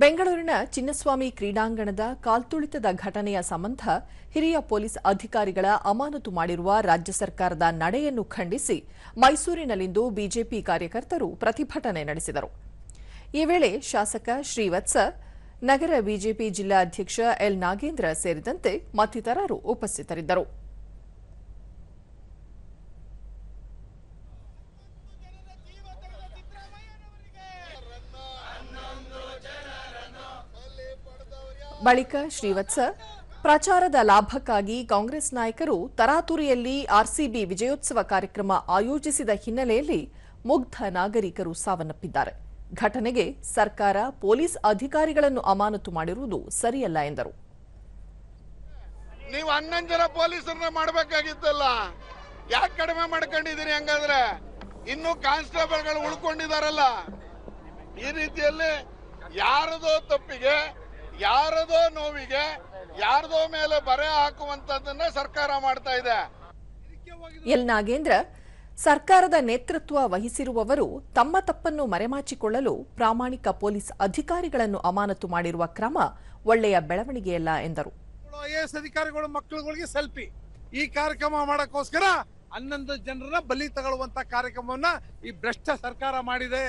ಬೆಂಗಳೂರಿನ ಚಿನ್ನಸ್ವಾಮಿ ಕ್ರೀಡಾಂಗಣದ ಕಾಲ್ತುಳಿತದ ಘಟನೆಯ ಸಂಬಂಧ ಹಿರಿಯ ಪೊಲೀಸ್ ಅಧಿಕಾರಿಗಳ ಅಮಾನತು ಮಾಡಿರುವ ರಾಜ್ಯ ಸರ್ಕಾರದ ನಡೆಯನ್ನು ಖಂಡಿಸಿ ಮೈಸೂರಿನಲ್ಲಿಂದು ಬಿಜೆಪಿ ಕಾರ್ಯಕರ್ತರು ಪ್ರತಿಭಟನೆ ನಡೆಸಿದರು. ಈ ವೇಳೆ ಶಾಸಕ ಶ್ರೀವತ್ಸ, ನಗರ ಬಿಜೆಪಿ ಜಿಲ್ಲಾಧ್ಯಕ್ಷ ಎಲ್ ನಾಗೇಂದ್ರ ಸೇರಿದಂತೆ ಮತ್ತಿತರರು ಉಪಸ್ಥಿತರಿದ್ದರು. ಬಳಿಕ ಶ್ರೀವತ್ಸ, ಪ್ರಚಾರದ ಲಾಭಕ್ಕಾಗಿ ಕಾಂಗ್ರೆಸ್ ನಾಯಕರು ತರಾತುರಿಯಲ್ಲಿ ಆರ್ಸಿಬಿ ವಿಜಯೋತ್ಸವ ಕಾರ್ಯಕ್ರಮ ಆಯೋಜಿಸಿದ ಹಿನ್ನೆಲೆಯಲ್ಲಿ ಮುಗ್ಧ ನಾಗರಿಕರು ಸಾವನ್ನಪ್ಪಿದ್ದಾರೆ. ಘಟನೆಗೆ ಸರ್ಕಾರ ಪೊಲೀಸ್ ಅಧಿಕಾರಿಗಳನ್ನು ಅಮಾನತು ಮಾಡಿರುವುದು ಸರಿಯಲ್ಲ ಎಂದರು. ನೀವು ಹನ್ನೊಂದು ಜನ ಪೊಲೀಸರನ್ನ ಮಾಡಬೇಕಾಗಿತ್ತಲ್ಲ? ಯಾಕೆ ಕಡಿಮೆ ಮಾಡ್ಕೊಂಡಿದ್ದೀರಿ ಹಂಗಾದ್ರೆ? ಇನ್ನು ಕಾನ್ಸ್ಟೇಬಲ್ಗಳು ಉಳ್ಕೊಂಡಿದಾರಲ್ಲ ಈ ರೀತಿಯಲ್ಲಿ ಯಾರದೋ ತಪ್ಪಿಗೆ ಯಾರದೋ ನೋವಿಗೆ ಯಾರದೋ ಮೇಲೆ ಬರೆ ಹಾಕುವಂತದನ್ನ ಸರ್ಕಾರ ಮಾಡ್ತಾ ಇದೆ. ಎಲ್ ನಾಗೇಂದ್ರ ಸರ್ಕಾರದ ನೇತೃತ್ವ ವಹಿಸಿರುವವರು ತಮ್ಮ ತಪ್ಪನ್ನು ಮರೆಮಾಚಿಕೊಳ್ಳಲು ಪ್ರಾಮಾಣಿಕ ಪೊಲೀಸ್ ಅಧಿಕಾರಿಗಳನ್ನು ಅಮಾನತು ಮಾಡಿರುವ ಕ್ರಮ ಒಳ್ಳೆಯ ಬೆಳವಣಿಗೆಯಲ್ಲ ಎಂದರು. ಐಎಎಸ್ ಅಧಿಕಾರಿಗಳು ಮಕ್ಕಳುಗಳಿಗೆ ಸೆಲ್ಫಿ. ಈ ಕಾರ್ಯಕ್ರಮ ಮಾಡಕ್ಕೋಸ್ಕರ ಹನ್ನೊಂದು ಜನರನ್ನ ಬಲಿ ತಗೊಳ್ಳುವಂತ ಕಾರ್ಯಕ್ರಮವನ್ನ ಈ ಭ್ರಷ್ಟ ಸರ್ಕಾರ ಮಾಡಿದೆ.